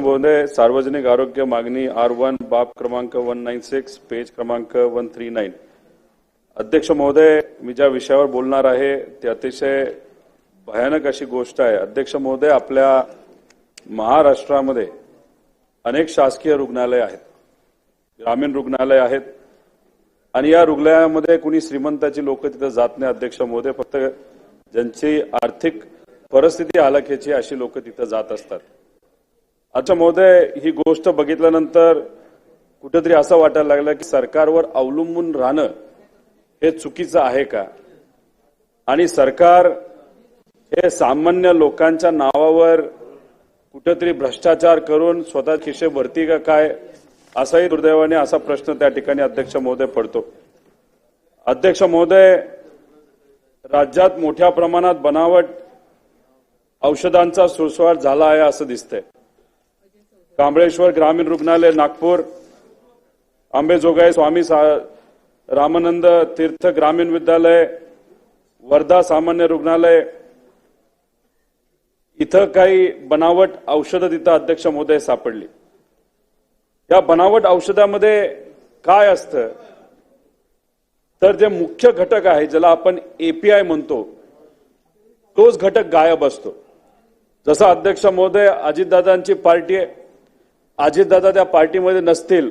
बोंदे सार्वजनिक आरोग्य मागणी आर वन बाब क्रमांक वन नाईन सिक्स पेज क्रमांक वन थ्री नाईन अध्यक्ष महोदय मी ज्या विषयावर बोलणार आहे ते अतिशय भयानक अशी गोष्ट आहे. अध्यक्ष महोदय आपल्या महाराष्ट्रामध्ये अनेक शासकीय रुग्णालय आहेत. ग्रामीण रुग्णालय आहेत. आणि या रुग्णालयामध्ये कुणी श्रीमंताची लोक तिथं जात नाही अध्यक्ष महोदय. फक्त ज्यांची आर्थिक परिस्थिती हालाखीची अशी लोक तिथं जात असतात. अच्छा महोदय ही गोष्ट बघितल्यानंतर कुठेतरी असं वाटायला लागलं की सरकारवर अवलंबून राहणं हे चुकीचं आहे का? आणि सरकार हे सामान्य लोकांच्या नावावर कुठेतरी भ्रष्टाचार करून स्वतः खिशे भरती का काय? असाही दुर्दैवाने असा प्रश्न त्या ठिकाणी अध्यक्ष महोदय पडतो. अध्यक्ष महोदय राज्यात मोठ्या प्रमाणात बनावट औषधांचा सुळसुळाट झाला आहे असं दिसतंय. कांबळेश्वर ग्रामीण रुग्णालय नागपूर आंबेजोगाई स्वामी रामानंद तीर्थ ग्रामीण विद्यालय वर्धा सामान्य रुग्णालय इथं काही बनावट औषधं तिथं अध्यक्ष महोदय सापडली. या बनावट औषधामध्ये काय असतं? तर जे मुख्य घटक आहे ज्याला आपण एपीआय म्हणतो तोच घटक गायब असतो. जसं अध्यक्ष महोदय अजितदादांची पार्टी आहे अजितदादा त्या पार्टीमध्ये नसतील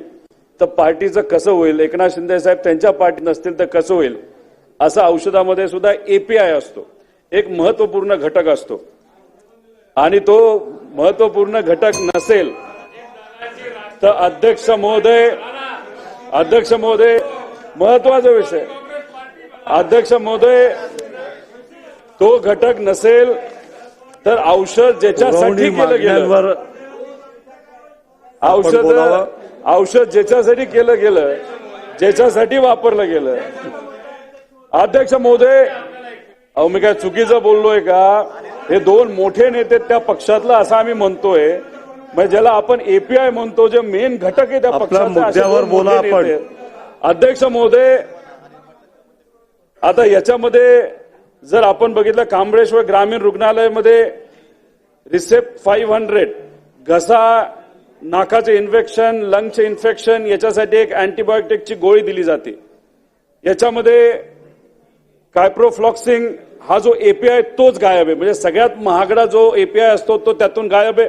तर पार्टीचं कसं होईल? एकनाथ शिंदे साहेब त्यांच्या पार्टीत नसतील तर कसं होईल? असं औषधामध्ये सुद्धा एपीआय असतो. एक महत्त्वपूर्ण घटक असतो. आणि तो महत्त्वपूर्ण घटक नसेल तर अध्यक्ष महोदय अध्यक्ष महोदय महत्त्वाचा विषय. अध्यक्ष महोदय तो घटक नसेल तर औषध ज्याच्यासाठी केलं गेलं. औषध. औषध ज्याच्यासाठी केलं गेलं ज्याच्यासाठी वापरलं गेलं अध्यक्ष महोदय अहो मी काय चुकीचं बोललोय का हे दोन मोठे नेते त्या पक्षातलं असं आम्ही म्हणतोय म्हणजे ज्याला आपण एपीआय म्हणतो जे मेन घटक आहे त्या मोठे बोला आपण. अध्यक्ष महोदय आता याच्यामध्ये जर आपण बघितलं कांबळेश्वर ग्रामीण रुग्णालयामध्ये रिसेप्ट फाईव्ह हंड्रेड घसा नाकाचे इन्फेक्शन लंगचे इन्फेक्शन याच्यासाठी एक अँटीबायोटिकची गोळी दिली जाते. याच्यामध्ये कायप्रोफ्लॉक्सिंग हा जो एपीआय तोच गायब आहे. म्हणजे सगळ्यात महागडा जो एपीआय असतो तो त्यातून गायब आहे.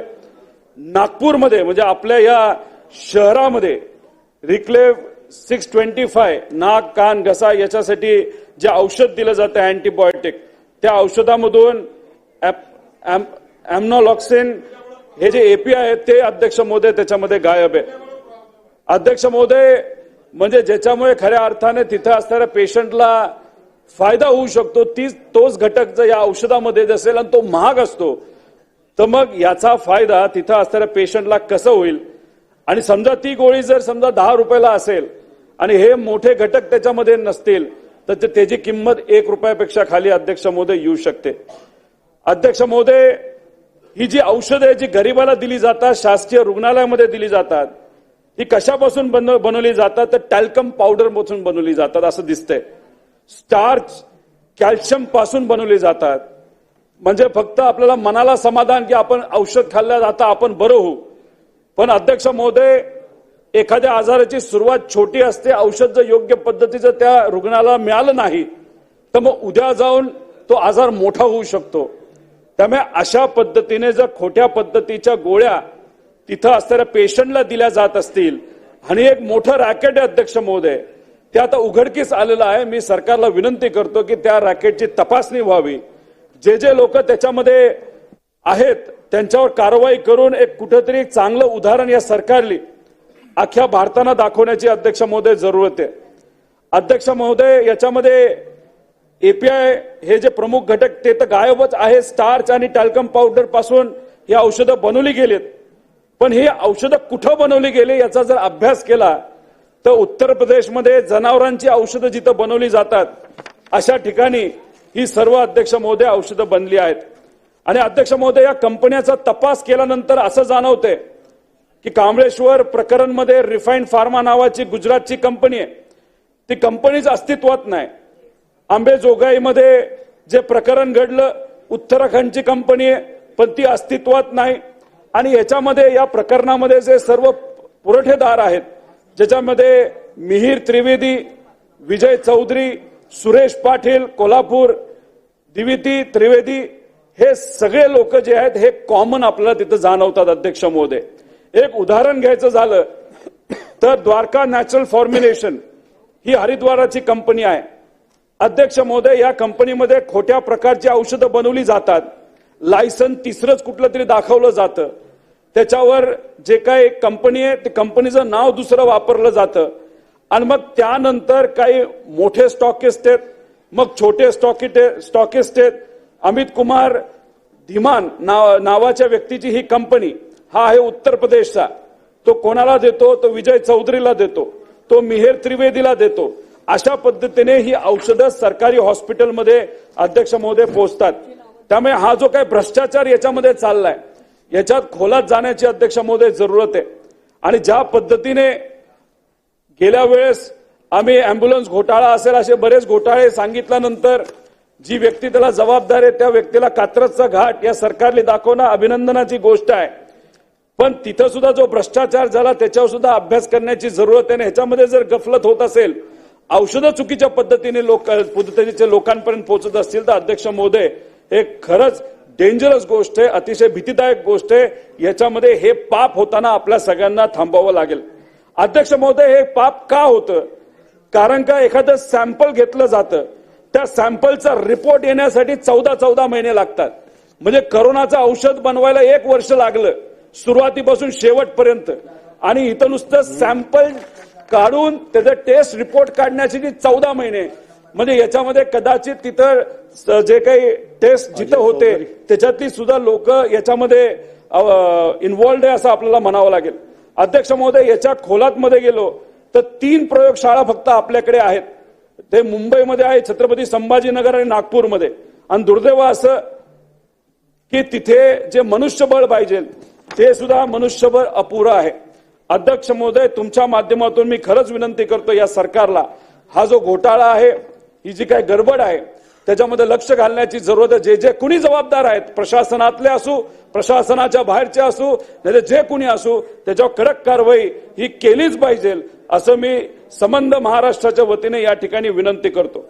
नागपूरमध्ये म्हणजे आपल्या या शहरामध्ये रिक्लेव सिक्स ट्वेंटी फाय नाक कान घसा याच्यासाठी जे औषध दिलं जातं अँटीबायोटिक त्या औषधामधून अॅम्नॉलॉक्सिन हे जे एपी आहेत ते अध्यक्ष महोदय त्याच्यामध्ये गायब आहे अध्यक्ष महोदय म्हणजे ज्याच्यामुळे खऱ्या अर्थाने तिथं असणाऱ्या पेशंटला फायदा होऊ शकतो तीच तोच घटक जर या औषधामध्ये असेल आणि तो महाग असतो तर मग याचा फायदा तिथं असणाऱ्या पेशंटला कसं होईल? आणि समजा ती गोळी जर समजा दहा रुपयाला असेल आणि हे मोठे घटक त्याच्यामध्ये नसतील तर ते- त्याची किंमत एक रुपयापेक्षा खाली अध्यक्ष महोदय येऊ शकते. अध्यक्ष महोदय ही जी औषधं आहे जी गरिबाला दिली जातात शासकीय रुग्णालयामध्ये दिली जातात ही कशापासून बन- बनवली जातात तर टॅल्कम पावडरपासून बनवली जातात असं दिसतंय. स्टार्च कॅल्शियमपासून बनवली जातात. म्हणजे फक्त आपल्याला मनाला समाधान की आपण औषध खाल्ल्या जाता आपण बरं होऊ. पण अध्यक्ष महोदय एखाद्या आजाराची सुरुवात छोटी असते औषध जर योग्य पद्धतीचं त्या रुग्णाला मिळालं नाही तर मग उद्या जाऊन तो आजार मोठा होऊ शकतो. त्यामुळे अशा पद्धतीने जर खोट्या पद्धतीच्या गोळ्या तिथं असणाऱ्या पेशंटला दिल्या जात असतील आणि एक मोठं रॅकेट आहे अध्यक्ष महोदय ते आता उघडकीस आलेलं आहे. मी सरकारला विनंती करतो की त्या रॅकेटची तपासणी व्हावी. जे जे लोक त्याच्यामध्ये आहेत त्यांच्यावर कारवाई करून एक कुठेतरी एक चांगलं उदाहरण या सरकारली अख्ख्या भारतानं दाखवण्याची अध्यक्ष महोदय जरूरत आहे. अध्यक्ष महोदय याच्यामध्ये एपीआय हे जे प्रमुख घटक ते तर गायबच आहे. स्टार्च आणि टॅल्कम पावडरपासून ही औषधं बनवली गेलीत. पण ही औषधं कुठं बनवली गेली याचा जर अभ्यास केला तर उत्तर प्रदेशमध्ये जनावरांची औषधं जिथं बनवली जातात अशा ठिकाणी ही सर्व अध्यक्ष महोदय औषधं बनली आहेत. आणि अध्यक्ष महोदय या कंपन्याचा तपास केल्यानंतर असं जाणवतंय की कांबळेश्वर प्रकरणमध्ये रिफाईंड फार्मा नावाची गुजरातची कंपनी आहे. ती कंपनीच अस्तित्वात नाही. आंबेजोगाईमध्ये जे प्रकरण घडलं उत्तराखंडची कंपनी आहे पण ती अस्तित्वात नाही. आणि याच्यामध्ये या प्रकरणामध्ये जे सर्व पुरवठेदार आहेत ज्याच्यामध्ये मिहीर त्रिवेदी विजय चौधरी सुरेश पाटील कोल्हापूर दिविती त्रिवेदी हे सगळे लोक जे आहेत हे कॉमन आपल्याला तिथं जाणवतात अध्यक्ष महोदय. एक उदाहरण घ्यायचं झालं तर द्वारका नॅचरल फॉर्म्युलेशन ही हरिद्वाराची कंपनी आहे. अध्यक्ष महोदय या कंपनीमध्ये खोट्या प्रकारची औषधं बनवली जातात. लायसन तिसरंच कुठलं तरी दाखवलं जातं. त्याच्यावर जे काही कंपनी आहे ते कंपनीचं नाव दुसरं वापरलं जातं. आणि मग त्यानंतर काही मोठे स्टॉकिस्ट आहेत मग छोटे स्टॉकिट स्टॉकिस्ट आहेत अमित कुमार धीमान नाव नावाच्या व्यक्तीची ही कंपनी हा आहे उत्तर प्रदेशचा. तो कोणाला देतो? तो विजय चौधरीला देतो. तो मिहेर त्रिवेदीला देतो. अशा पद्धतीने ही औषधं सरकारी हॉस्पिटलमध्ये अध्यक्ष महोदय पोहोचतात. त्यामुळे हा जो काही भ्रष्टाचार याच्यामध्ये चाललाय याच्यात खोलात जाण्याची अध्यक्ष महोदय जरूरत आहे. आणि ज्या पद्धतीने गेल्या वेळेस आम्ही अँब्युलन्स घोटाळा असेल असे बरेच घोटाळे सांगितल्यानंतर जी व्यक्ती त्याला जबाबदार आहे त्या व्यक्तीला कात्रजचा घाट या सरकारने दाखवणं अभिनंदनाची गोष्ट आहे. पण तिथं सुद्धा जो भ्रष्टाचार झाला त्याच्यावर सुद्धा अभ्यास करण्याची जरूरत आहे आणि ह्याच्यामध्ये जर गफलत होत असेल औषधं चुकीच्या पद्धतीने लोक पद्धतीचे लोकांपर्यंत पोहोचत असतील तर अध्यक्ष मोदय हे खरंच डेंजरस गोष्ट आहे अतिशय भीतीदायक गोष्ट आहे. याच्यामध्ये हे पाप होताना आपल्या सगळ्यांना थांबावं लागेल. अध्यक्ष महोदय हे पाप का होतं? कारण का एखादं सॅम्पल घेतलं जातं? त्या सॅम्पलचा रिपोर्ट येण्यासाठी चौदा चौदा महिने लागतात. म्हणजे करोनाचं औषध बनवायला एक वर्ष लागलं. सुरुवातीपासून शेवटपर्यंत. आणि इथं नुसतं सॅम्पल काढून त्याचं टेस्ट रिपोर्ट काढण्यासाठी चौदा महिने म्हणजे याच्यामध्ये कदाचित तिथं जे काही टेस्ट जिथं होते त्याच्यातली सुद्धा लोक याच्यामध्ये इन्व्हॉल्ड आहे असं आपल्याला म्हणावं लागेल. अध्यक्ष महोदय याच्या खोलात मध्ये गेलो तर तीन प्रयोगशाळा फक्त आपल्याकडे आहेत. ते मुंबईमध्ये आहे छत्रपती संभाजीनगर आणि नागपूरमध्ये. आणि दुर्दैव असं की तिथे जे मनुष्यबळ पाहिजे ते सुद्धा मनुष्यबळ अपुरं आहे. अध्यक्ष महोदय तुमच्या माध्यमातून मी खरंच विनंती करतो या सरकारला. हा जो घोटाळा आहे ही जी काही गडबड आहे त्याच्यामध्ये लक्ष घालण्याची जरूरत आहे. जे जे कुणी जबाबदार आहेत प्रशासनातले असू प्रशासनाच्या बाहेरचे असू नाही जे कुणी असू त्याच्यावर कडक कारवाई ही केलीच पाहिजे असं मी संबंध महाराष्ट्राच्या वतीने या ठिकाणी विनंती करतो.